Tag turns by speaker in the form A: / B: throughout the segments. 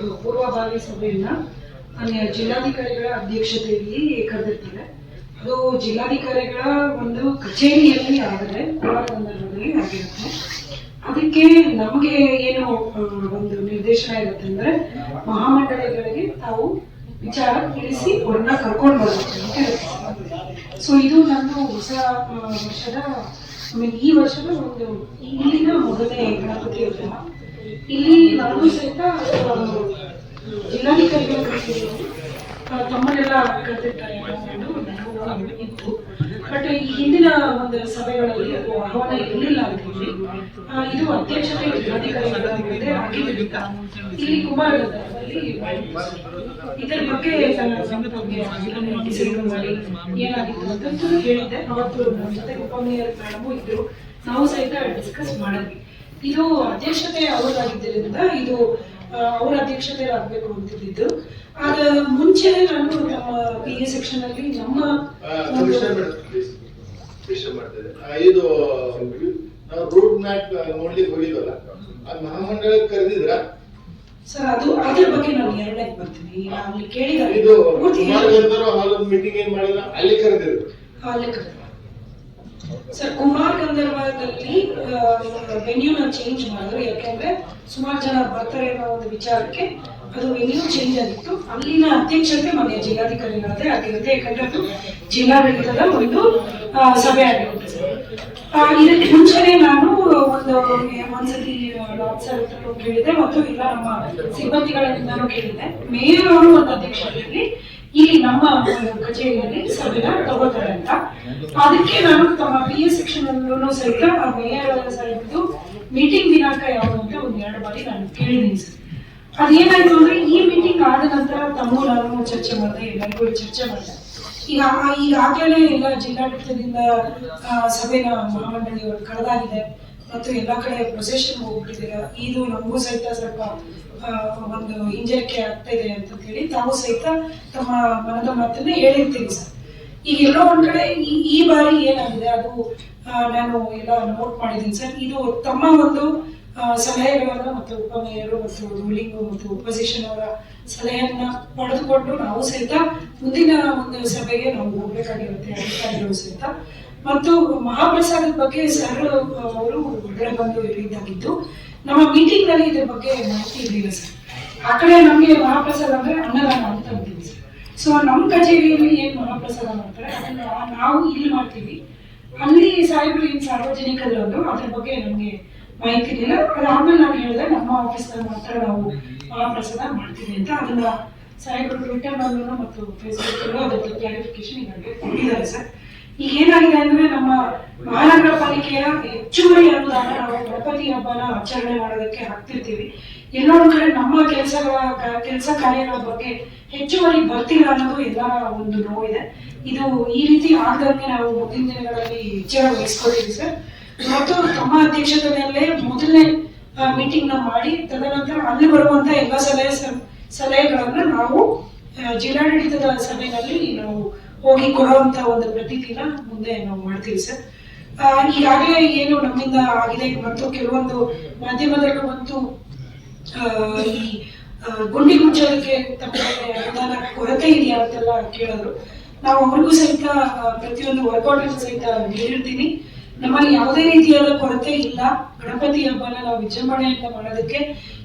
A: ಒಂದು ಪೂರ್ವಭಾವಿ ಸಭೆಯನ್ನ ಮಾನ್ಯ ಜಿಲ್ಲಾಧಿಕಾರಿಗಳ ಅಧ್ಯಕ್ಷತೆಯಲ್ಲಿ ಕರೆದಿರ್ತಾರೆ. ಅದು ಜಿಲ್ಲಾಧಿಕಾರಿಗಳ ಒಂದು ಕಚೇರಿಯಲ್ಲಿ ಆದರೆ ಸಂದರ್ಭದಲ್ಲಿ ಆಗಿರುತ್ತೆ. ಅದಕ್ಕೆ ನಮಗೆ ಏನು ಒಂದು ನಿರ್ದೇಶನ ಇರುತ್ತೆ ಅಂದ್ರೆ ಮಹಾಮಂಡಳಿಗಳಿಗೆ ತಾವು ವಿಚಾರ ತಿಳಿಸಿ ಅವ್ರನ್ನ ಕರ್ಕೊಂಡು ಬರಬೇಕು ಸೊ ಇದು ನನ್ನ ಹೊಸ ವರ್ಷದ ಈ ವರ್ಷದ ಒಂದು ಇಲ್ಲಿನ ಮೊದಲನೇ ಗಣಪತಿ ಉತ್ಸವ. ಇಲ್ಲಿ ನಾನು ಸಹಿತ ಜಿಲ್ಲಾಧಿಕಾರಿಗಳ ತಮ್ಮನ್ನೆಲ್ಲ ಕರೆದಿರ್ತಾರೆ ಇತ್ತು ಬಟ್ ಈ ಹಿಂದಿನ ಒಂದು ಸಭೆಗಳಲ್ಲಿ ಆಹ್ವಾನ ಇರಲಿಲ್ಲ ಅಂತ ಹೇಳಿ ಇದು ಅಧ್ಯಕ್ಷತೆ ಜಿಲ್ಲಾಧಿಕಾರಿಗಳ ಇಲ್ಲಿ ಕುಮಾರ್ ಇದರ ಬಗ್ಗೆ ಏನಾಗಿತ್ತು ಅಂತ ಹೇಳಿದ್ದೆ. ಅವತ್ತು ನಮ್ಮ ಜೊತೆ ಉಪಮೇಯರ್ ಮೇಡಮು ಇದ್ರು. ನಾವು ಸಹಿತ ಡಿಸ್ಕಸ್ ಮಾಡಿದ್ವಿ. ಇದು ಅಧ್ಯಕ್ಷತೆ ಅವರಾಗಿದ್ದರಿಂದ ಇದು ಅವರ ಅವ್ರ ಅಧ್ಯಕ್ಷತೆ ಆಗಬೇಕು ಅಂತಿದ್ದು. ಆಗ ಮುಂಚೆನೆ ನಾನು ನಮ್ಮ ಪಿ ಎ ಸೆಕ್ಷನ್ ಅಲ್ಲಿ ನಮ್ಮ
B: ಇದು ನಾವು ರೂಟ್ ಮ್ಯಾಪ್ ನೋಡ್ಲಿಕ್ಕೆ ಹೋಗಿದ್ವಲ್ಲ? ಆ ಮಹಾಮಂಡಳ ಕರೆದಿದ್ರ
A: ಸರ್ ಅದು ಅದ್ರ ಬಗ್ಗೆ ನಾನು ಎರಡನೇ ಬರ್ತೀನಿ. ಅಲ್ಲಿ ಕೇಳಿದ
B: ಇದು ಮೀಟಿಂಗ್ ಏನ್ ಮಾಡಿಲ್ಲ? ಅಲ್ಲಿ ಕರೆದಿದ್ರು
A: ಅಲ್ಲೇ ಕರೆದ್ರು. ಸರ್ ಕುಮಾರ್ ಗಂಧರ್ವದಲ್ಲಿ ವೆನ್ಯೂನ ಚೇಂಜ್ ಮಾಡಿದ್ರು. ಯಾಕೆಂದ್ರೆ ಸುಮಾರು ಜನ ಬರ್ತಾರೆ ಅನ್ನೋ ಒಂದು ವಿಚಾರಕ್ಕೆ ಅದು ವೆನ್ಯೂ ಚೇಂಜ್ ಆಗಿತ್ತು. ಅಲ್ಲಿನ ಅಧ್ಯಕ್ಷತೆ ಮನೆಯ ಜಿಲ್ಲಾಧಿಕಾರಿಗಳದ್ದೇ ಆಗಿರುತ್ತೆ. ಯಾಕಂದ್ರೆ ಅದು ಜಿಲ್ಲಾಡಳಿತದ ಒಂದು ಸಭೆ ಆಗಿರುತ್ತೆ. ಇದಕ್ಕೆ ಮುಂಚೆನೆ ನಾನು ಒಂದು, ಒಂದ್ಸತಿ ಲಾಡ್ ಸರ್ ಕೇಳಿದೆ ಮತ್ತು ಇಲ್ಲ, ನಮ್ಮ ಸಿಬ್ಬಂದಿಗಳಿಂದನೂ ಕೇಳಿದೆ ಮೇಯರ್ ಅವರು ಒಂದು ಅಧ್ಯಕ್ಷತೆಯಲ್ಲಿ ಇಲ್ಲಿ ನಮ್ಮ ಕಚೇರಿಯಲ್ಲಿ ಸಭೆನ ತಗೋತಾರೆ ಅಂತ. ಅದಕ್ಕೆ ನಾನು ತಮ್ಮ ಪಿ ಎಸ್ ಸೆಕ್ಷನ್ ಅಲ್ಲೂ ಸಹಿತ ಮೇಯರ್ ಸಾಹೇಬ್ದು ಮೀಟಿಂಗ್ ದಿನಾಂಕ ಯಾವುದು ಅಂತ ಒಂದ್ ಎರಡು ಬಾರಿ ನಾನು ಕೇಳಿದ್ದೀನಿ ಸರ್. ಅದೇನಾಯ್ತು ಅಂದ್ರೆ ಈ ಮೀಟಿಂಗ್ ಆದ ನಂತರ ತಮ್ಮ ನಾನು ಚರ್ಚೆ ಮಾಡಿದೆ, ಎಲ್ಲರಿಗೂ ಚರ್ಚೆ ಮಾಡಿದೆ. ಈಗ ಈಗಾಗಲೇ ಎಲ್ಲ ಜಿಲ್ಲಾಡಳಿತದಿಂದ ಸಭೆನ ಮಹಾಮಂಡಳಿಯವರು ಕರೆದಾಗಿದೆ. ಮತ್ತು ಎಲ್ಲ ಕಡೆ ಪ್ರೊಸೆಷನ್ ಹೋಗ್ಬಿಟ್ಟಿದ್ದೀರಾ ಇದು ನಮಗೂ ಸಹಿತ ಸ್ವಲ್ಪ ಒಂದು ಹಿಂಜರಿಕೆ ಆಗ್ತಾ ಇದೆ ಅಂತ ಹೇಳಿ ತಾವು ಸಹಿತ ತಮ್ಮ ಮನದ ಮಾತನ್ನ ಹೇಳಿರ್ತೀವಿ ಸರ್. ಈಗ ಎಲ್ಲೋ ಒಂದ್ ಕಡೆ ಈ ಬಾರಿ ಏನಾಗಿದೆ? ಅದು ನಾನು ಎಲ್ಲ ನೋಟ್ ಮಾಡಿದ್ದೀನಿ ಸರ್. ಇದು ತಮ್ಮ ಒಂದು ಸಲಹೆಗಳನ್ನ ಮತ್ತು ಉಪಮೇಯರು ಮತ್ತು ರೂಲಿಂಗು ಮತ್ತು ಒಪೊಸಿಷನ್ ಅವರ ಸಲಹೆಯನ್ನ ಪಡೆದುಕೊಂಡು ನಾವು ಸಹಿತ ಮುಂದಿನ ಒಂದು ಸಭೆಗೆ ನಾವು ಹೋಗ್ಬೇಕಾಗಿರುತ್ತೆ ಅಧಿಕಾರಿಗಳು ಸಹಿತ. ಮತ್ತು ಮಹಾಪ್ರಸಾದದ ಬಗ್ಗೆ ಸರ್ ಅವರು ಹೊರಗಡೆ ಬಂದು ಹೇಳಿದ್ದಾಗಿದ್ದು, ನಮ್ಮ ಮೀಟಿಂಗ್ನಲ್ಲಿ ಇದ್ರ ಬಗ್ಗೆ ಮಾಹಿತಿ ಇರಲಿಲ್ಲ ಸರ್. ಆ ಕಡೆ ನಮಗೆ ಮಹಾಪ್ರಸಾದ ಅಂದ್ರೆ ಅನ್ನದಾನ ಅಂತ ಅಂತೀವಿ ಸರ್. ಸೊ ನಮ್ಮ ಕಚೇರಿಯಲ್ಲಿ ಏನು ಮಹಾಪ್ರಸಾದ ಮಾಡ್ತಾರೆ, ಅದನ್ನ ನಾವು ಇಲ್ಲಿ ಮಾಡ್ತೀವಿ. ಅಲ್ಲಿ ಸಾಹೇಬರು ಏನು ಸಾರ್ವಜನಿಕರು ಅಂದ್ರು, ಅದ್ರ ಬಗ್ಗೆ ನಮ್ಗೆ ಮಾಹಿತಿ ಇರಲಿಲ್ಲ ಆಮೇಲೆ ನಾನು ಹೇಳಿದೆ ನಮ್ಮ ಆಫೀಸ್ನಲ್ಲಿ ಮಾತ್ರ ನಾವು ಆ ಪ್ರಸಾದ ಮಾಡ್ತೀವಿ ಅಂತ ಅದನ್ನ ಸಾಹೇಬರು ನಲ್ಲೂ ಮತ್ತು ಫೇಸ್ಬುಕ್ ಅಲ್ಲೂ ಅದಕ್ಕೆ ಕ್ಲಾರಿಫಿಕೇಶನ್ ಈಗಾಗಲೇ ಕೊಟ್ಟಿದ್ದಾರೆ ಸರ್. ಈಗ ಏನಾಗಿದೆ ಅಂದ್ರೆ ನಮ್ಮ ಮಹಾನಗರ ಪಾಲಿಕೆಯ ಹೆಚ್ಚುವರಿ ಅನುದಾನ, ನಾವು ಗಣಪತಿ ಹಬ್ಬನ ಆಚರಣೆ ಮಾಡೋದಕ್ಕೆ ಹಾಕ್ತಿರ್ತೀವಿ. ಎಲ್ಲೊಂದು ಕಡೆ ನಮ್ಮ ಕೆಲಸಗಳ ಕೆಲಸ ಕಾರ್ಯಗಳ ಬಗ್ಗೆ ಹೆಚ್ಚುವರಿ ಬರ್ತಿಲ್ಲ ಅನ್ನೋದು ಎಲ್ಲ ಒಂದು ನೋವಿದೆ. ಇದು ಈ ರೀತಿ ಆಗದಂಗೆ ನಾವು ಮುಂದಿನ ದಿನಗಳಲ್ಲಿ ಎಚ್ಚರ ವಹಿಸ್ಕೊಳ್ತೀವಿ ಸರ್. ಮತ್ತು ಅಧ್ಯಕ್ಷತೆಯಲ್ಲೇ ಮೊದಲನೇ ಮೀಟಿಂಗ್ನ ಮಾಡಿ ತದನಂತರ ಅಲ್ಲಿ ಬರುವಂತ ಎಲ್ಲ ಸಲಹೆ ಸಲಹೆಗಳನ್ನ ನಾವು ಜಿಲ್ಲಾಡಳಿತದ ಸಭೆಯಲ್ಲಿ ನಾವು ಹೋಗಿ ಕೊಡುವಂತ ಒಂದು ಪ್ರತಿದಿನ ಮುಂದೆ ನಾವು ಮಾಡ್ತೀವಿ ಸರ್. ಈಗಾಗಲೇ ಏನು ನಮ್ಮಿಂದ ಆಗಿದೆ ಮತ್ತು ಕೆಲವೊಂದು ಮಾಧ್ಯಮದಲ್ಲೂ ಮತ್ತು ಈ ಗುಂಡಿ ಮುಚ್ಚೋದಕ್ಕೆ ತಮಗೆ ಅನುದಾನ ಕೊರತೆ ಇದೆಯಾ ಅಂತೆಲ್ಲ ಕೇಳಿದ್ರು. ನಾವು ಅವ್ರಿಗೂ ಸಹಿತ ಪ್ರತಿಯೊಂದು ವರ್ಕೌಟ್ ಸಹಿತ ಹೇಳಿರ್ತೀನಿ. ನಮ್ಮಲ್ಲಿ ಯಾವುದೇ ರೀತಿಯಾದ ಕೊರತೆ ಇಲ್ಲ. ಗಣಪತಿ ಹಬ್ಬನ ನಾವು ವಿಜೃಂಭಣೆಯಿಂದ ಮಾಡೋದಕ್ಕೆ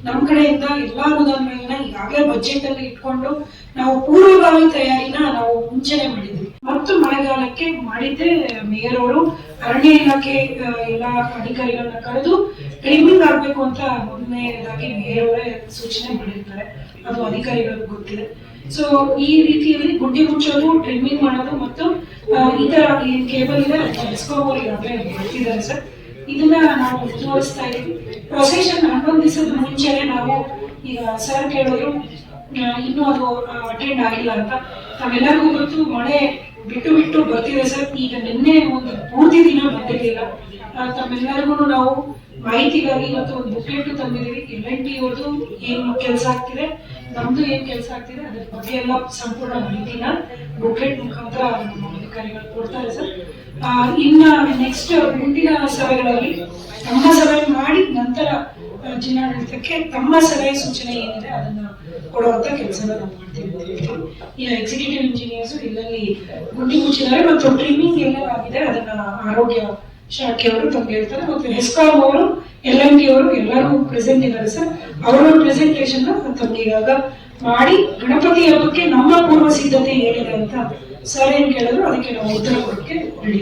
A: ನಮ್ಮ ಕಡೆಯಿಂದ ಎಲ್ಲಾ ಅನುದಾನಗಳನ್ನ ಈಗಾಗಲೇ ಬಜೆಟ್ ಅಲ್ಲಿ ಇಟ್ಕೊಂಡು ನಾವು ಪೂರ್ವಭಾವಿ ತಯಾರಿನ ನಾವು ಮುಂಚೆನೆ ಮಾಡಿದ್ವಿ. ಮತ್ತು ಮಳೆಗಾಲಕ್ಕೆ ಮಾಡಿದ್ದೆ ಮೇಯರ್ ಅವರು ಅರಣ್ಯ ಇಲಾಖೆ ಎಲ್ಲ ಅಧಿಕಾರಿಗಳನ್ನ ಕರೆದು ಟ್ರೈಮಿಂಗ್ ಆಗ್ಬೇಕು ಅಂತ ಮೊದಲನೇದಾಗಿ ಮೇಯರ್ ಅವರೇ ಸೂಚನೆ ಮಾಡಿರ್ತಾರೆ. ಅದು ಅಧಿಕಾರಿಗಳಿಗೆ ಗೊತ್ತಿದೆ. ಸೊ ಈ ರೀತಿಯಲ್ಲಿ ಗುಡ್ಡಿ ಮುಚ್ಚೋದು ಟ್ರಿಮ್ಮಿಂಗ್ ಮಾಡೋದು ಮತ್ತು ಈ ತರ ಏನ್ ಕೇಬಲ್ ಇದೆ ಡಿಸ್ಕವರ್ ಈಗಾಗಲೇ ಬರ್ತಿದ್ದಾರೆ ಸರ್. ಇದನ್ನ ನಾವು ಮುಂದುವರಿಸ್ತಾ ಇದೀವಿ. ಪ್ರೊಸೆಷನ್ ಹನ್ನೊಂದು ದಿವಸದ ಮುಂಚೆನೆ ನಾವು ಈಗ ಸರ್ ಕೇಳಿದ್ರು ಇನ್ನೂ ಅದು ಅಟೆಂಡ್ ಆಗಿಲ್ಲ ಅಂತ. ನಾವೆಲ್ಲರಿಗೂ ಗೊತ್ತು, ಮಳೆ ಬಿಟ್ಟು ಬಿಟ್ಟು ಬರ್ತಿದೆ ಸರ್. ಈಗ ನಿನ್ನೆ ಒಂದು ಪೂರ್ತಿ ದಿನ ಬಂದಿರಲಿಲ್ಲ. ತಮ್ಮೆಲ್ಲರಿಗೂ ನಾವು ಮಾಹಿತಿಗಾಗಿ ಇವತ್ತು ಒಂದು ಬುಕ್ಲೆಟ್ ತಂದಿದ್ದೀವಿ. ಎಲ್ ಎನ್ ಟಿ ಏನ್ ಕೆಲಸ ಆಗ್ತಿದೆ, ನಮ್ದು ಏನ್ ಕೆಲಸ ಆಗ್ತಿದೆ, ಅದ್ರ ಬಗ್ಗೆ ಎಲ್ಲ ಸಂಪೂರ್ಣ ಮಾಹಿತಿನ ಬುಕ್ಲೆಟ್ ಮುಖಾಂತರ ಅಧಿಕಾರಿಗಳು ಕೊಡ್ತಾರೆ ಸರ್. ಇನ್ನ ನೆಕ್ಸ್ಟ್ ಮುಂದಿನ ಸಭೆಗಳಲ್ಲಿ ನಮ್ಮ ಸಭೆ ಮಾಡಿ ನಂತರ ಜಿಲ್ಲಾಡಳಿತಕ್ಕೆ ತಮ್ಮ ಸಲಹೆ ಸೂಚನೆ ಏನಿದೆ ಅದನ್ನ ಕೊಡುವಂತ ಕೆಲಸನ ನಾವು ಮಾಡ್ತೀವಿ ಈ ಎಕ್ಸಿಕ್ಯೂಟಿವ್ ಇಂಜಿನಿಯರ್ಸ್ ಇಲ್ಲಲ್ಲಿ ಗುಂಡಿ ಮುಚ್ಚಿದ್ದಾರೆ ಮತ್ತು ಟ್ರಿಮ್ಮಿಂಗ್ ಎಲ್ಲ ಆಗಿದೆ. ಅದನ್ನ ಆರೋಗ್ಯ ಶಾಖೆಯವರು ತಂದಿರ್ತಾರೆ ಮತ್ತು ಹೆಸ್ಕಾಂ ಅವರು ಎಲ್ ಎಂ ಟಿ ಅವರು ಎಲ್ಲರೂ ಪ್ರೆಸೆಂಟ್ ಇದ್ದಾರೆ ಸರ್. ಅವರ ಪ್ರೆಸೆಂಟೇಷನ್ ತಮ್ಗೆ ಇವಾಗ ಮಾಡಿ ಗಣಪತಿ ಹಬ್ಬಕ್ಕೆ ನಮ್ಮ ಪೂರ್ವ ಸಿದ್ಧತೆ ಏನಿದೆ ಅಂತ ಸರ್ ಏನ್ ಕೇಳಿದ್ರು, ಅದಕ್ಕೆ ನಾವು ಉತ್ತರ ಕೊಡಕ್ಕೆ ರೆಡಿ